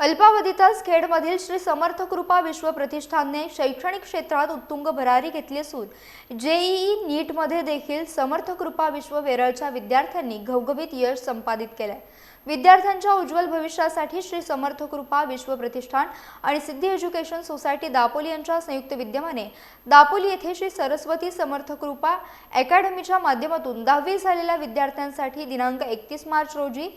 अल्पावधीतच खेडमधील श्री समर्थ कृपा विश्व प्रतिष्ठानने शैक्षणिक क्षेत्रात उत्तुंग भरारी घेतली असून जेईई नीटमध्ये देखील समर्थ कृपा विश्व वेरळच्या विद्यार्थ्यांनी घवघवीत यश संपादित केलंय. विद्यार्थ्यांच्या उज्ज्वल भविष्यासाठी श्री समर्थ कृपा विश्व प्रतिष्ठान आणि सिद्धी एज्युकेशन सोसायटी दापोली यांच्या संयुक्त विद्यमाने दापोली येथे श्री सरस्वती समर्थ कृपा अकॅडमीच्या माध्यमातून दहावी झालेल्या विद्यार्थ्यांसाठी दिनांक एकतीस मार्च रोजी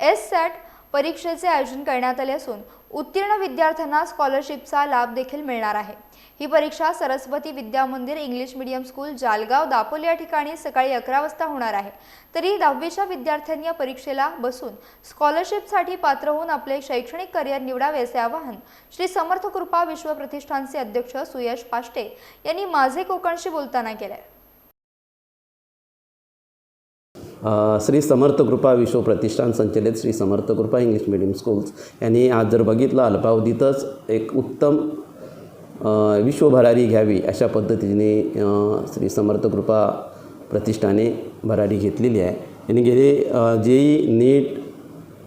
एस सॅट परीक्षेचे आयोजन करण्यात आले असून उत्तीर्ण विद्यार्थ्यांना स्कॉलरशिपचा लाभ देखील मिळणार आहे. ही परीक्षा Saraswati Vidya Mandir English medium school Jalgaon Dapoli या ठिकाणी सकाळी अकरा वाजता होणार आहे. तरी दहावीच्या विद्यार्थ्यांनी या परीक्षेला बसून स्कॉलरशिपसाठी पात्र होऊन आपले शैक्षणिक करिअर निवडावे असे आवाहन श्री समर्थ कृपा विश्व प्रतिष्ठानचे अध्यक्ष सुयश पाष्टे यांनी माझे कोकणशी बोलताना केले श्री समर्थ कृपा विश्व प्रतिष्ठान संचलित श्री समर्थ कृपा इंग्लिश मिडियम स्कूल्स यांनी आज जर बघितलं अल्पावधीतच एक उत्तम विश्वभरारी विश्व भरारी घ्यावी अशा पद्धतीने श्री समर्थ कृपा प्रतिष्ठाने भरारी घेतलेली आहे. यांनी गेले JEE NEET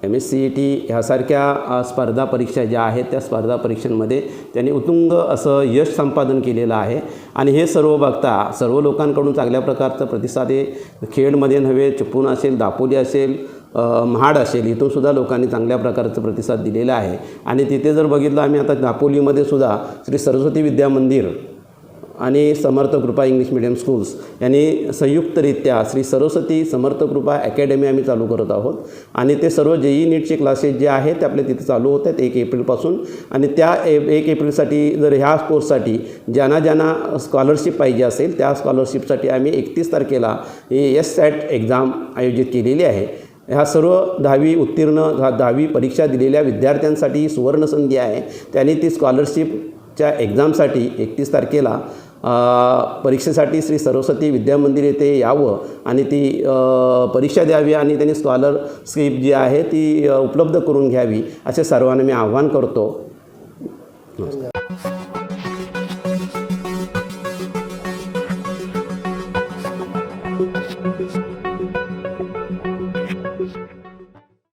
M S C E T ह्यासारख्या स्पर्धा परीक्षा ज्या आहेत त्या स्पर्धा परीक्षांमध्ये त्यांनी उत्तुंग असं यश संपादन केलेलं आहे. आणि हे सर्व बघता सर्व लोकांकडून चांगल्या प्रकारचा प्रतिसाद हे खेडमध्ये नव्हे चिपळूण असेल दापोली असेल महाड असेल इथून सुद्धा लोकांनी चांगल्या प्रकारचा प्रतिसाद दिलेला आहे. आणि तिथे जर बघितलं आम्ही आता दापोलीमध्ये सुद्धा श्री सरस्वती विद्या मंदिर आणि समर्थ कृपा इंग्लिश मिडियम स्कूल्स यांनी संयुक्तरित्या श्री सरस्वती समर्थ कृपा अकॅडमी आम्ही चालू करत आहोत. आणि ते सर्व जे ई नीटचे क्लासेस जे आहेत ते आपले तिथे चालू होत आहेत एक एप्रिलपासून. आणि त्या ए एक एप्रिलसाठी जर ह्या कोर्ससाठी ज्यांना ज्यांना स्कॉलरशिप पाहिजे असेल त्या स्कॉलरशिपसाठी आम्ही एकतीस तारखेला ही एस सॅट एक्झाम आयोजित केलेली आहे. ह्या सर्व दहावी उत्तीर्ण दहा दहावी परीक्षा दिलेल्या विद्यार्थ्यांसाठी ही सुवर्णसंधी आहे. त्यांनी ती स्कॉलरशिपच्या एक्झामसाठी एकतीस तारखेला परीक्षेसाठी श्री सरस्वती विद्यामंदिर येथे यावं आणि ती परीक्षा द्यावी आणि त्यांनी स्कॉलरशिप जी आहे ती उपलब्ध करून घ्यावी असे सर्वांना मी आव्हान करतो.